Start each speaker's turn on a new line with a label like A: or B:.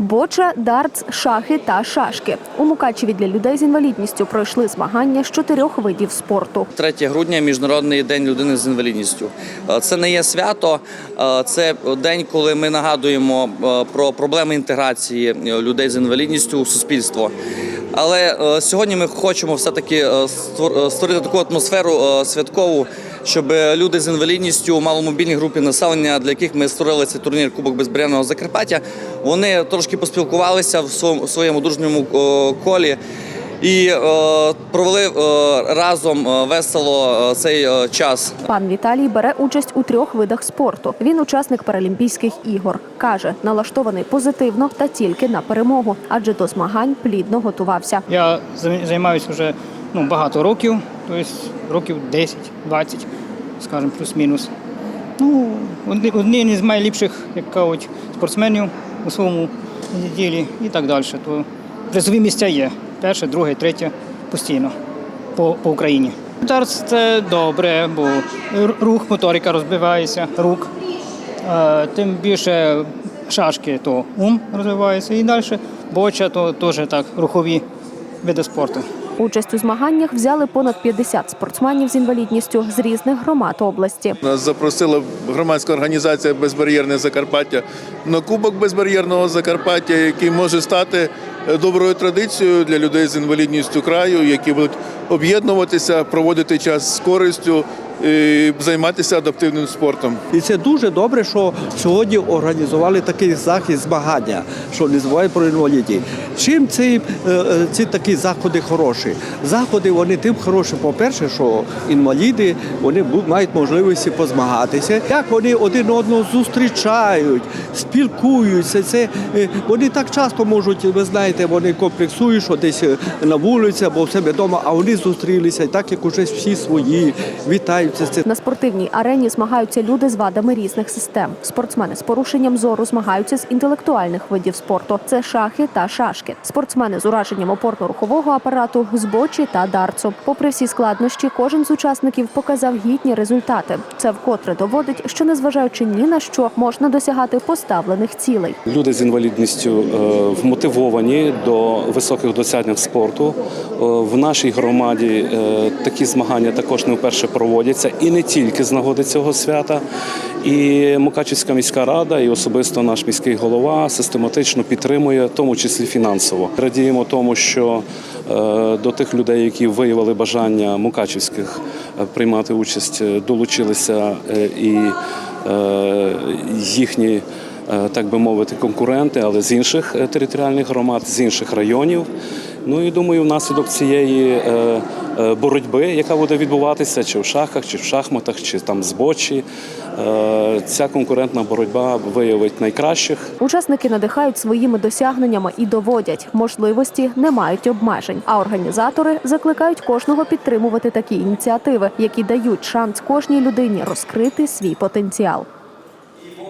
A: Боча, дартс, шахи та шашки. У Мукачеві для людей з інвалідністю пройшли змагання з чотирьох видів спорту.
B: 3 грудня міжнародний день людини з інвалідністю. Е, Це не є свято, е, це день, коли ми нагадуємо е, про проблеми інтеграції людей з інвалідністю у суспільство. Але сьогодні ми хочемо все-таки е, е, створити таку атмосферу святкову, щоб люди з інвалідністю у маломобільній групі населення, для яких ми створили цей турнір Кубок Безбар'єрного Закарпаття, вони трошки поспілкувалися в своєму- своєму дружньому е, колі і е, провели е, разом е, весело е, цей е, час.
A: Пан Віталій бере участь у трьох видах спорту. Він учасник Паралімпійських ігор. каже, налаштований позитивно та тільки на перемогу, адже до змагань плідно готувався.
C: Я займаюся вже ну, багато років, тобто років 10-20, скажімо, плюс-мінус. Ну, один із найліпших, як кажуть, спортсменів у своєму ділі і так далі. То призові місця є. Перше, друге, третє постійно по, по Україні. Дартс це добре, бо рух, моторика розбивається, рук. Е, Тим більше шашки, то ум розвивається. І далі боча, то теж так, рухові види спорту.
A: Участь у змаганнях взяли понад 50 спортсменів з інвалідністю з різних громад області.
D: Нас запросила громадська організація Безбар'єрне Закарпаття на Кубок Безбар'єрного Закарпаття, який може стати е, доброю традицією для людей з інвалідністю краю, які будуть об'єднуватися, проводити час з користю, займатися адаптивним спортом.
E: І це дуже добре, що сьогодні організували такий захід змагання, що не забувають про інвалідів. Чим ці, е, е, ці такі заходи хороші? Заходи вони тим хороші, по-перше, що інваліди вони мають можливості позмагатися. Як вони один одного зустрічають, спілкуються. Це е, вони так часто можуть, ви знаєте, вони комплексують, що десь на вулиці або в себе вдома, а вони зустрілися, так як уже всі свої, вітаються.
A: На спортивній арені змагаються люди з вадами різних систем. Спортсмени з порушенням зору змагаються з інтелектуальних видів спорту. Це шахи та шашки. Спортсмени з ураженням опорно-рухового апарату, з бочі та дарцу. Попри всі складнощі, кожен з учасників показав гідні результати. Це вкотре доводить, що незважаючи ні на що можна досягати поставлених цілей.
F: Люди з інвалідністю е, вмотивовані до високих досягнень спорту. Е, В нашій громаді е, такі змагання також не вперше проводяться і не тільки з нагоди цього свята. І Мукачівська міська рада, і особисто наш міський голова систематично підтримує, в тому числі фінансово. Радіємо тому, що е, до тих людей, які виявили бажання мукачівських е, приймати участь, е, долучилися і їхні так би мовити, конкуренти, але з інших е, територіальних громад, з інших районів. Ну і думаю, внаслідок цієї е, е, боротьби, яка буде відбуватися, чи в шахах, чи в шахматах, чи там збочі, е, ця конкурентна боротьба виявить найкращих.
A: Учасники надихають своїми досягненнями і доводять, можливості не мають обмежень. А організатори закликають кожного підтримувати такі ініціативи, які дають шанс кожній людині розкрити свій потенціал.